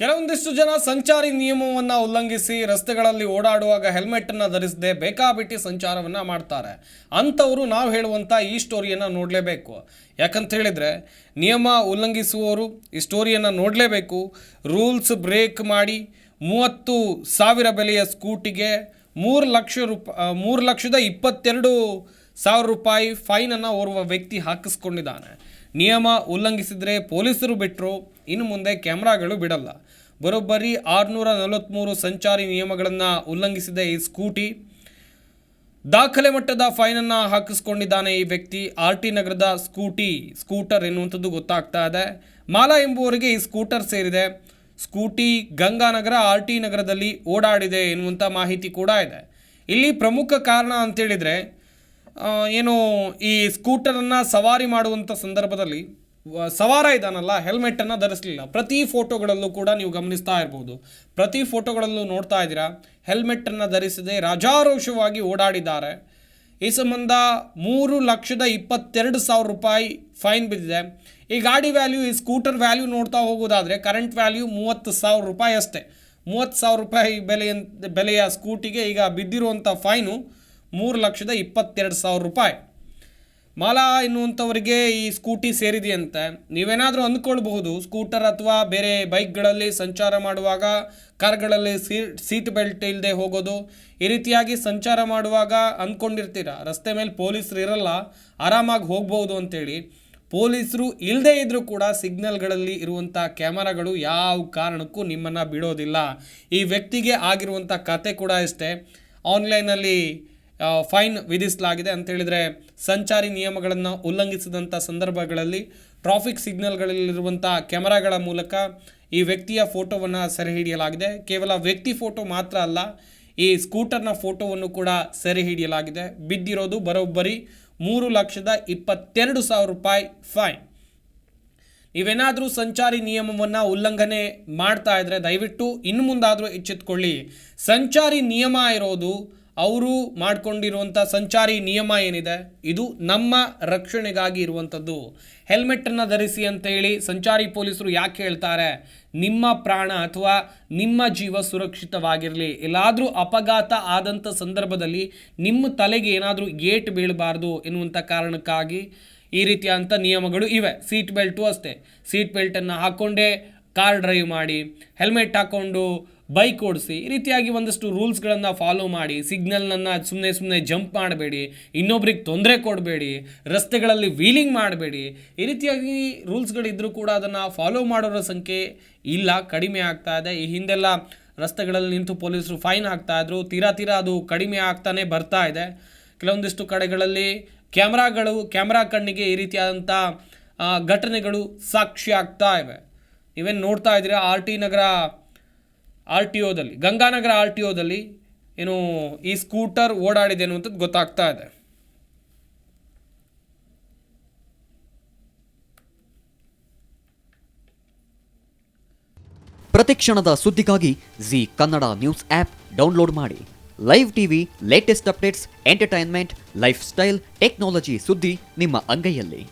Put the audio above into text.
ಕೆಲವೊಂದಿಷ್ಟು ಜನ ಸಂಚಾರಿ ನಿಯಮವನ್ನು ಉಲ್ಲಂಘಿಸಿ ರಸ್ತೆಗಳಲ್ಲಿ ಓಡಾಡುವಾಗ ಹೆಲ್ಮೆಟನ್ನು ಧರಿಸದೆ ಬೇಕಾಬಿಟ್ಟಿ ಸಂಚಾರವನ್ನು ಮಾಡ್ತಾರೆ. ಅಂಥವರು ನಾವು ಹೇಳುವಂಥ ಈ ಸ್ಟೋರಿಯನ್ನು ನೋಡಲೇಬೇಕು. ಯಾಕಂತ ಹೇಳಿದರೆ, ನಿಯಮ ಉಲ್ಲಂಘಿಸುವವರು ಈ ಸ್ಟೋರಿಯನ್ನು ನೋಡಲೇಬೇಕು. ರೂಲ್ಸ್ ಬ್ರೇಕ್ ಮಾಡಿ ಮೂವತ್ತು ಸಾವಿರ ಬೆಲೆಯ ಸ್ಕೂಟಿಗೆ ಮೂರು ಲಕ್ಷ ರೂಪ ಮೂರು ಲಕ್ಷದ ಇಪ್ಪತ್ತೆರಡು ಸಾವಿರ ರೂಪಾಯಿ ಫೈನನ್ನು ಓರ್ವ ವ್ಯಕ್ತಿ ಹಾಕಿಸ್ಕೊಂಡಿದ್ದಾನೆ. ನಿಯಮ ಉಲ್ಲಂಘಿಸಿದರೆ ಪೊಲೀಸರು ಬಿಟ್ಟರು ಇನ್ನು ಮುಂದೆ ಕ್ಯಾಮ್ರಾಗಳು ಬಿಡಲ್ಲ. ಬರೋಬ್ಬರಿ ಆರುನೂರ ನಲವತ್ತ್ಮೂರು ಸಂಚಾರಿ ನಿಯಮಗಳನ್ನು ಉಲ್ಲಂಘಿಸಿದೆ ಈ ಸ್ಕೂಟಿ. ದಾಖಲೆ ಮಟ್ಟದ ಫೈನನ್ನು ಹಾಕಿಸ್ಕೊಂಡಿದ್ದಾನೆ ಈ ವ್ಯಕ್ತಿ. ಆರ್ ಟಿ ನಗರದ ಸ್ಕೂಟಿ, ಸ್ಕೂಟರ್ ಎನ್ನುವಂಥದ್ದು ಗೊತ್ತಾಗ್ತಾ ಇದೆ. ಮಾಲಾ ಎಂಬುವರಿಗೆ ಈ ಸ್ಕೂಟರ್ ಸೇರಿದೆ. ಸ್ಕೂಟಿ ಗಂಗಾನಗರ ಆರ್ ಟಿ ನಗರದಲ್ಲಿ ಓಡಾಡಿದೆ ಎನ್ನುವಂಥ ಮಾಹಿತಿ ಕೂಡ ಇದೆ. ಇಲ್ಲಿ ಪ್ರಮುಖ ಕಾರಣ ಅಂತೇಳಿದರೆ ಏನು ಈ ಸ್ಕೂಟರನ್ನು ಸವಾರಿ ಮಾಡುವಂಥ ಸಂದರ್ಭದಲ್ಲಿ ಸವಾರ ಇದ್ದಾನಲ್ಲ ಹೆಲ್ಮೆಟನ್ನು ಧರಿಸಲಿಲ್ಲ. ಪ್ರತಿ ಫೋಟೋಗಳಲ್ಲೂ ಕೂಡ ನೀವು ಗಮನಿಸ್ತಾ ಇರ್ಬೋದು. ಪ್ರತಿ ಫೋಟೋಗಳಲ್ಲೂ ನೋಡ್ತಾ ಇದ್ದೀರಾ ಹೆಲ್ಮೆಟನ್ನು ಧರಿಸದೆ ರಾಜಾರೋಷವಾಗಿ ಓಡಾಡಿದ್ದಾರೆ. ಈ ಸಂಬಂಧ ಮೂರು ಲಕ್ಷದ ಇಪ್ಪತ್ತೆರಡು ಸಾವಿರ ರೂಪಾಯಿ ಫೈನ್ ಬಿದ್ದಿದೆ. ಈ ಗಾಡಿ ವ್ಯಾಲ್ಯೂ ಈ ಸ್ಕೂಟರ್ ವ್ಯಾಲ್ಯೂ ನೋಡ್ತಾ ಹೋಗೋದಾದರೆ ಕರೆಂಟ್ ವ್ಯಾಲ್ಯೂ ಮೂವತ್ತು ಸಾವಿರ ರೂಪಾಯಿ ಅಷ್ಟೇ. ಮೂವತ್ತು ಸಾವಿರ ರೂಪಾಯಿ ಬೆಲೆಯ ಬೆಲೆಯ ಸ್ಕೂಟಿಗೆ ಈಗ ಬಿದ್ದಿರುವಂಥ ಫೈನು ಮೂರು ಲಕ್ಷದ ಇಪ್ಪತ್ತೆರಡು ಸಾವಿರ ರೂಪಾಯಿ. ಮಾಲಾ ಎನ್ನುವಂಥವರಿಗೆ ಈ ಸ್ಕೂಟಿ ಸೇರಿದೆಯಂತೆ ನೀವೇನಾದರೂ ಅಂದ್ಕೊಳ್ಬಹುದು, ಸ್ಕೂಟರ್ ಅಥವಾ ಬೇರೆ ಬೈಕ್ಗಳಲ್ಲಿ ಸಂಚಾರ ಮಾಡುವಾಗ, ಕಾರ್ಗಳಲ್ಲಿ ಸೀಟ್ ಬೆಲ್ಟ್ ಇಲ್ಲದೆ ಹೋಗೋದು, ಈ ರೀತಿಯಾಗಿ ಸಂಚಾರ ಮಾಡುವಾಗ ಅಂದ್ಕೊಂಡಿರ್ತೀರ? ರಸ್ತೆ ಮೇಲೆ ಪೊಲೀಸರು ಇರಲ್ಲ, ಆರಾಮಾಗಿ ಹೋಗ್ಬೋದು ಅಂತೇಳಿ. ಪೊಲೀಸರು ಇಲ್ಲದೇ ಇದ್ದರೂ ಕೂಡ ಸಿಗ್ನಲ್ಗಳಲ್ಲಿ ಇರುವಂಥ ಕ್ಯಾಮರಾಗಳು ಯಾವ ಕಾರಣಕ್ಕೂ ನಿಮ್ಮನ್ನು ಬಿಡೋದಿಲ್ಲ. ಈ ವ್ಯಕ್ತಿಗೆ ಆಗಿರುವಂಥ ಕತೆ ಕೂಡ ಅಷ್ಟೇ ಆನ್ಲೈನಲ್ಲಿ ಫೈನ್ ವಿಧಿಸಲಾಗಿದೆ ಅಂತೇಳಿದರೆ ಸಂಚಾರಿ ನಿಯಮಗಳನ್ನು ಉಲ್ಲಂಘಿಸಿದಂಥ ಸಂದರ್ಭಗಳಲ್ಲಿ ಟ್ರಾಫಿಕ್ ಸಿಗ್ನಲ್ಗಳಲ್ಲಿರುವಂಥ ಕ್ಯಾಮರಾಗಳ ಮೂಲಕ ಈ ವ್ಯಕ್ತಿಯ ಫೋಟೋವನ್ನು ಸೆರೆ ಹಿಡಿಯಲಾಗಿದೆ. ಕೇವಲ ವ್ಯಕ್ತಿ ಫೋಟೋ ಮಾತ್ರ ಅಲ್ಲ, ಈ ಸ್ಕೂಟರ್ನ ಫೋಟೋವನ್ನು ಕೂಡ ಸೆರೆ ಹಿಡಿಯಲಾಗಿದೆ. ಬಿದ್ದಿರೋದು ಬರೋಬ್ಬರಿ ಮೂರು ಲಕ್ಷದ ಇಪ್ಪತ್ತೆರಡು ಸಾವಿರ ರೂಪಾಯಿ ಫೈನ್. ನೀವೇನಾದರೂ ಸಂಚಾರಿ ನಿಯಮವನ್ನು ಉಲ್ಲಂಘನೆ ಮಾಡ್ತಾ ಇದ್ರೆ ದಯವಿಟ್ಟು ಇನ್ನು ಮುಂದಾದರೂ ಎಚ್ಚೆತ್ಕೊಳ್ಳಿ. ಸಂಚಾರಿ ನಿಯಮ ಇರೋದು ಅವರು ಮಾಡಿಕೊಂಡಿರುವಂಥ ಸಂಚಾರಿ ನಿಯಮ ಏನಿದೆ? ಇದು ನಮ್ಮ ರಕ್ಷಣೆಗಾಗಿ ಇರುವಂಥದ್ದು ಹೆಲ್ಮೆಟನ್ನು ಧರಿಸಿ ಅಂತ ಹೇಳಿ ಸಂಚಾರಿ ಪೊಲೀಸರು ಯಾಕೆ ಹೇಳ್ತಾರೆ? ನಿಮ್ಮ ಪ್ರಾಣ ಅಥವಾ ನಿಮ್ಮ ಜೀವ ಸುರಕ್ಷಿತವಾಗಿರಲಿ. ಎಲ್ಲಾದರೂ ಅಪಘಾತ ಆದಂಥ ಸಂದರ್ಭದಲ್ಲಿ ನಿಮ್ಮ ತಲೆಗೆ ಏನಾದರೂ ಗೇಟ್ ಬೀಳಬಾರ್ದು ಎನ್ನುವಂಥ ಕಾರಣಕ್ಕಾಗಿ ಈ ರೀತಿಯಾದಂಥ ನಿಯಮಗಳು ಇವೆ. ಸೀಟ್ ಬೆಲ್ಟು ಅಷ್ಟೇ. ಸೀಟ್ ಬೆಲ್ಟನ್ನು ಹಾಕ್ಕೊಂಡೇ ಕಾರ್ ಡ್ರೈವ್ ಮಾಡಿ, ಹೆಲ್ಮೆಟ್ ಹಾಕ್ಕೊಂಡು ಬೈಕ್ ಓಡಿಸಿ, ಈ ರೀತಿಯಾಗಿ ಒಂದಷ್ಟು ರೂಲ್ಸ್ಗಳನ್ನು ಫಾಲೋ ಮಾಡಿ ಸಿಗ್ನಲ್ನನ್ನು ಸುಮ್ಮನೆ ಸುಮ್ಮನೆ ಜಂಪ್ ಮಾಡಬೇಡಿ, ಇನ್ನೊಬ್ರಿಗೆ ತೊಂದರೆ ಕೊಡಬೇಡಿ, ರಸ್ತೆಗಳಲ್ಲಿ ವೀಲಿಂಗ್ ಮಾಡಬೇಡಿ, ಈ ರೀತಿಯಾಗಿ ರೂಲ್ಸ್ಗಳಿದ್ದರೂ ಕೂಡ ಅದನ್ನು ಫಾಲೋ ಮಾಡೋರ ಸಂಖ್ಯೆ ಇಲ್ಲ, ಕಡಿಮೆ ಆಗ್ತಾ ಇದೆ. ಈ ಹಿಂದೆಲ್ಲ ರಸ್ತೆಗಳಲ್ಲಿ ನಿಂತು ಪೊಲೀಸರು ಫೈನ್ ಹಾಕ್ತಾ ಇದ್ರು, ತೀರಾ ತೀರಾ ಅದು ಕಡಿಮೆ ಆಗ್ತಾನೆ ಬರ್ತಾ ಇದೆ. ಕೆಲವೊಂದಿಷ್ಟು ಕಡೆಗಳಲ್ಲಿ ಕ್ಯಾಮ್ರಾಗಳು, ಕ್ಯಾಮ್ರಾ ಕಣ್ಣಿಗೆ ಈ ರೀತಿಯಾದಂಥ ಘಟನೆಗಳು ಸಾಕ್ಷಿ ಆಗ್ತಾ ಇವೆ. ನೀವೇನು ನೋಡ್ತಾ ಇದ್ದೀರಾ R T Nagar, R T ಒದಲ್ಲಿ Ganganagar R T ಒದಲ್ಲಿ ಏನು, ಈ ಸ್ಕೂಟರ್ ಓಡಾಡಿದೆ ಅನ್ನುವಂಥದ್ದು ಗೊತ್ತಾಗ್ತಾ ಇದೆ. ಪ್ರತಿಕ್ಷಣದ ಸುದ್ದಿಗಾಗಿ Zee Kannada news app download ಮಾಡಿ. Live TV latest updates entertainment lifestyle technology ಸುದ್ದಿ ನಿಮ್ಮ ಅಂಗೈಯಲ್ಲಿ.